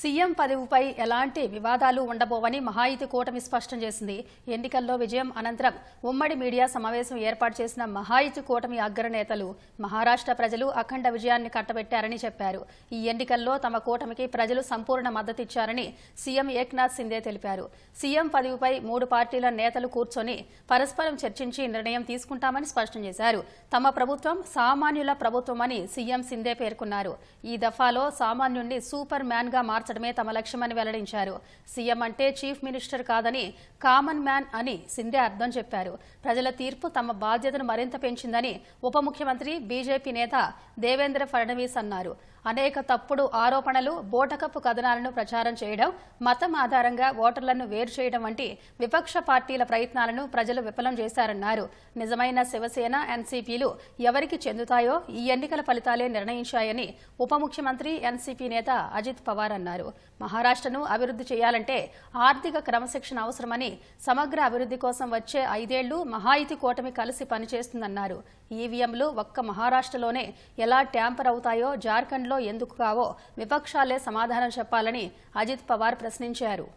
CM పదవిపై ఎలాంటి వివాదాలు ఉండబోవని మహాయితి కూటమి స్పష్టం చేసింది. ఎన్నికల్లో విజయం అనంతరం ఉమ్మడి మీడియా సమావేశం ఏర్పాటు చేసిన మహాయితి కూటమి అగ్రనేతలు మహారాష్ట్ర ప్రజలు అఖండ విజయాన్ని కట్టబెట్టారని చెప్పారు. ఈ ఎన్నికల్లో తమ కూటమికి ప్రజలు సంపూర్ణ మద్దతిచ్చారని సీఎం ఏక్నాథ్ సిందే తెలిపారు. సీఎం పదవిపై మూడు పార్టీల నేతలు కూర్చొని పరస్పరం చర్చించి నిర్ణయం తీసుకుంటామని స్పష్టం చేశారు. తమ ప్రభుత్వం సామాన్యుల ప్రభుత్వమని సీఎం సిందే పేర్కొన్నారు. ఈ దఫాలో సామాన్యుణ్ణి సూపర్ మ్యాన్గా మార్చడమే తమ లక్ష్యమని వెల్లడించారు. సీఎం అంటే చీఫ్ మినిస్టర్ కాదని కామన్ మ్యాన్ అని సిందే అర్థం చెప్పారు. ప్రజల తీర్పు తమ బాధ్యతను మరింత పెంచిందని ఉప ముఖ్యమంత్రి బీజేపీ నేత దేవేంద్ర ఫడ్నవీస్ అన్నారు. అనేక తప్పుడు ఆరోపణలు బోటకప్పు కథనాలను ప్రచారం చేయడం మతం ఆధారంగా ఓటర్లను వేరు చేయడం వంటి విపక్ష పార్టీల ప్రయత్నాలను ప్రజలు విఫలం చేశారన్నారు. నిజమైన శివసేన ఎన్సీపీలు ఎవరికి చెందుతాయో ఈ ఎన్నికల ఫలితాలే నిర్ణయించాయని ఉప ముఖ్యమంత్రి ఎన్సీపీ నేత అజిత్ పవార్ అన్నారు. మహారాష్ట్రను అభివృద్ధి చేయాలంటే ఆర్థిక క్రమశిక్షణ అవసరమని సమగ్ర అభివృద్ధి కోసం వచ్చే ఐదేళ్ళు మహాయితి కూటమి కలిసి పనిచేస్తుందన్నారు. ఈవీఎంలు ఒక్క మహారాష్ట్రలోనే ఎలా ట్యాంపర్ అవుతాయో జార్ఖండ్లో ఎందుకు కావో విపక్షాలే సమాధానం చెప్పాలని అజిత్ పవార్ ప్రశ్నించారు.